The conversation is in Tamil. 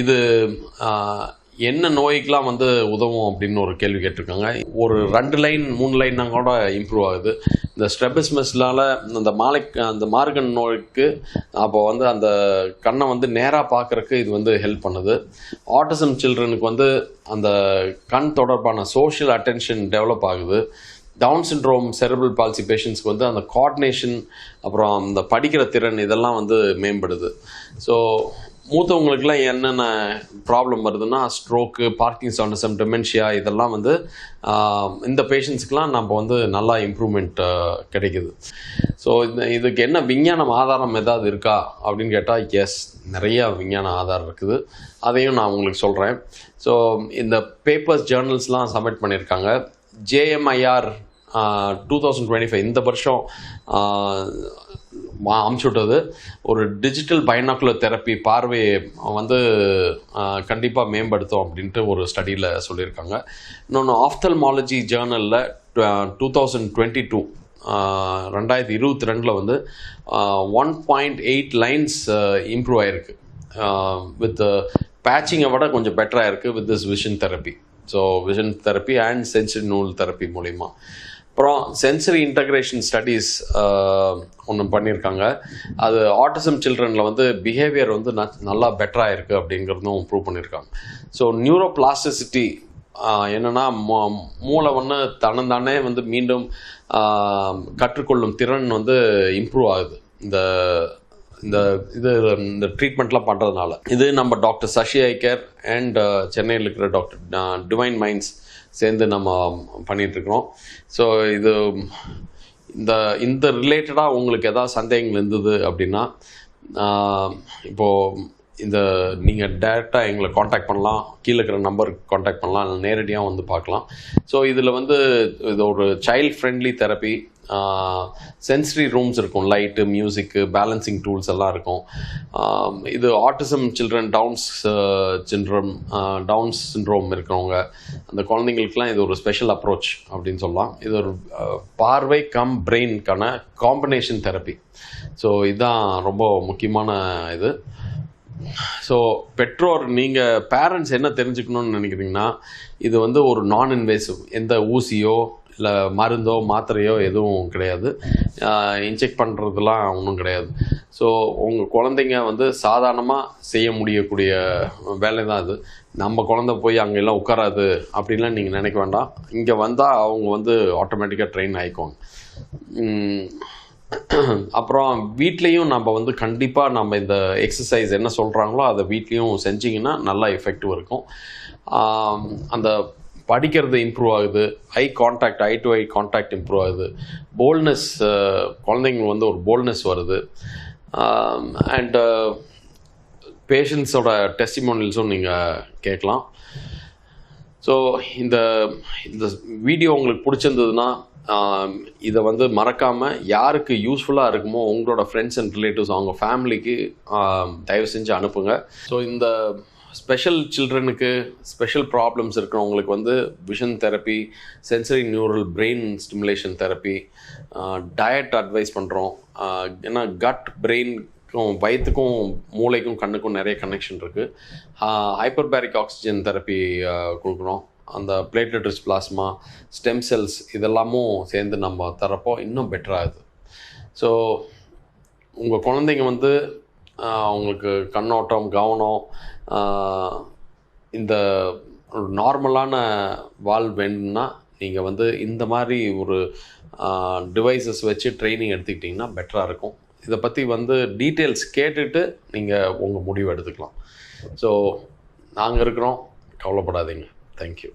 இது என்ன நோய்க்கெலாம் வந்து உதவும் அப்படின்னு ஒரு கேள்வி கேட்டிருக்காங்க. ஒரு ரெண்டு லைன் மூணு லைன்னா கூட இம்ப்ரூவ் ஆகுது. இந்த ஸ்ட்ரெபிஸ்மஸ்னால அந்த மாலை அந்த மார்கன் நோய்க்கு அப்போ வந்து அந்த கண்ணை வந்து நேராக பார்க்குறக்கு இது வந்து ஹெல்ப் பண்ணுது. ஆட்டிசம் சில்ட்ரனுக்கு வந்து அந்த கண் தொடர்பான சோஷியல் அட்டென்ஷன் டெவலப் ஆகுது. டவுன் சின்ட்ரோம் செரபிள் பால்சி பேஷண்ட்ஸ்க்கு வந்து அந்த கோஆர்டினேஷன் அப்புறம் அந்த படிக்கிற திறன் இதெல்லாம் வந்து மேம்படுது. ஸோ மூத்தவங்களுக்குலாம் என்னென்ன ப்ராப்ளம் வருதுன்னா ஸ்ட்ரோக்கு பார்க்கின்சானிசம் டெமென்ஷியா இதெல்லாம் வந்து இந்த பேஷண்ட்ஸுக்கெலாம் நம்ம வந்து நல்லா இம்ப்ரூவ்மெண்ட் கிடைக்குது. ஸோ இந்த இதுக்கு என்ன விஞ்ஞானம் ஆதாரம் ஏதாவது இருக்கா அப்படின்னு கேட்டால் எஸ் நிறையா விஞ்ஞான ஆதாரம் இருக்குது. அதையும் நான் உங்களுக்கு சொல்கிறேன் ஸோ இந்த பேப்பர்ஸ் ஜேர்னல்ஸ்லாம் சப்மிட் பண்ணியிருக்காங்க. JMIR two thousand twenty five இந்த வருஷம் அமுச்சுட்டது ஒரு டிஜிட்டல் பைனாக்குலர் தெரப்பி பார்வையை வந்து கண்டிப்பாக மேம்படுத்தும் அப்படின்ட்டு ஒரு ஸ்டடியில் சொல்லியிருக்காங்க. இன்னொன்று ஆஃப்தல்மாலஜி ஜேர்னலில் டூ தௌசண்ட் டுவெண்ட்டி டூ ரெண்டாயிரத்தி இருபத்தி ரெண்டில் வந்து one point eight lines improve ஆயிருக்கு. வித் பேட்சிங்கை விட கொஞ்சம் பெட்டராக இருக்குது with this vision therapy so vision therapy and சென்சிட் நூல் தெரப்பி மூலிமா அப்புறம் சென்சரி இன்டகிரேஷன் ஸ்டடீஸ் ஒன்று பண்ணியிருக்காங்க அது ஆட்டிசம் சில்ட்ரனில் வந்து பிஹேவியர் வந்து ந- நல்லா பெட்டராக இருக்குது அப்படிங்கிறதும் ப்ரூவ் பண்ணியிருக்காங்க ஸோ நியூரோ பிளாஸ்டிசிட்டி என்னென்னா மூளை ஒன்று தன்னந்தானே வந்து மீண்டும் கற்றுக்கொள்ளும் திறன் வந்து இம்ப்ரூவ் ஆகுது. இந்த இந்த இது இந்த ட்ரீட்மெண்ட்லாம் பண்ணுறதுனால இது நம்ம டாக்டர் சசி ஐக்கர் அண்ட் சென்னையில் இருக்கிற டாக்டர் டிவைன் மைண்ட்ஸ் சேர்ந்து நம்ம பண்ணிகிட்ருக்குறோம் ஸோ இது இந்த இந்த ரிலேட்டடாக உங்களுக்கு எதாவது சந்தேகங்கள் இருந்தது அப்படின்னா இப்போது இந்த நீங்கள் டேரெக்டாக எங்களை காண்டாக்ட் பண்ணலாம். கீழே இருக்கிற நம்பருக்கு காண்டாக்ட் பண்ணலாம். இல்லை நேரடியாக வந்து பார்க்கலாம். ஸோ இதில் வந்து இது ஒரு child friendly therapy sensory rooms இருக்கும். லைட்டு மியூசிக்கு பேலன்சிங் டூல்ஸ் எல்லாம் இருக்கும். இது autism children Down's syndrome Down's syndrome இருக்கிறவங்க அந்த குழந்தைங்களுக்குலாம் இது ஒரு ஸ்பெஷல் அப்ரோச் அப்படின்னு சொல்லலாம். இது ஒரு பார்வை கம் பிரெயின்கான காம்பினேஷன் தெரப்பி ஸோ இதுதான் ரொம்ப முக்கியமான இது. ஸோ பெற்றோர் நீங்கள் பேரண்ட்ஸ் என்ன தெரிஞ்சுக்கணும்னு நினைக்கிறீங்கன்னா இது வந்து ஒரு நான் இன்வேசிவ் எந்த ஊசியோ இல்லை மருந்தோ மாத்திரையோ எதுவும் கிடையாது. இன்ஜெக்ட் பண்ணுறதுலாம் ஒன்றும் கிடையாது. ஸோ உங்கள் குழந்தைங்க வந்து சாதாரணமாக செய்ய முடியக்கூடிய வேலை தான் அது. நம்ம குழந்தை போய் அங்கே எல்லாம் உட்காராது அப்படின்லாம் நீங்கள் நினைக்க வேண்டாம். இங்கே வந்தால் அவங்க வந்து ஆட்டோமேட்டிக்காக ட்ரெயின் ஆகிக்குவாங்க அப்புறம் வீட்லேயும் நம்ம வந்து கண்டிப்பாக நம்ம இந்த எக்ஸசைஸ் என்ன சொல்கிறாங்களோ அதை வீட்லேயும் செஞ்சிங்கன்னா நல்லா எஃபெக்டிவ் இருக்கும். அந்த படிக்கிறது இம்ப்ரூவ் ஆகுது. Eye contact eye to eye contact improve ஆகுது. போல்ட்னஸ் குழந்தைங்க வந்து ஒரு போல்ட்னஸ் வருது. அண்டு பேஷண்ட்ஸோட டெஸ்டிமோனியல்ஸும் நீங்கள் கேட்கலாம். ஸோ இந்த இந்த வீடியோ உங்களுக்கு பிடிச்சிருந்ததுன்னா இதை வந்து மறக்காமல் யாருக்கு யூஸ்ஃபுல்லாக இருக்குமோ உங்களோட ஃப்ரெண்ட்ஸ் அண்ட் ரிலேட்டிவ்ஸ் அவங்க ஃபேமிலிக்கு தயவு செஞ்சு அனுப்புங்க. ஸோ இந்த ஸ்பெஷல் சில்ட்ரனுக்கு ஸ்பெஷல் ப்ராப்ளம்ஸ் இருக்கிறவங்களுக்கு வந்து vision therapy sensory neural brain stimulation therapy diet advice பண்ணுறோம் ஏன்னா கட் பிரெயின் வயிற்றுக்கும் மூளைக்கும் கண்ணுக்கும் நிறைய கனெக்ஷன் இருக்குது ஹைப்பர்பேரிக் ஆக்சிஜன் தெரப்பி கொடுக்குறோம். அந்த platelet rich plasma stem cells இதெல்லாமும் சேர்ந்து நம்ம தரப்போ இன்னும் பெட்டராகுது ஸோ உங்கள் குழந்தைங்க வந்து அவங்களுக்கு கண்ணோட்டம் கவனம் இந்த நார்மலான வால் வேணும்னா நீங்கள் வந்து இந்த மாதிரி ஒரு டிவைசஸ் வச்சு ட்ரைனிங் எடுத்துக்கிட்டிங்கன்னா பெட்டராக இருக்கும். இதை பற்றி வந்து டீட்டெயில்ஸ் கேட்டுட்டு நீங்கள் உங்கள் முடிவு எடுத்துக்கலாம். ஸோ நாங்கள் இருக்கிறோம். கவலைப்படாதீங்க. தேங்க்யூ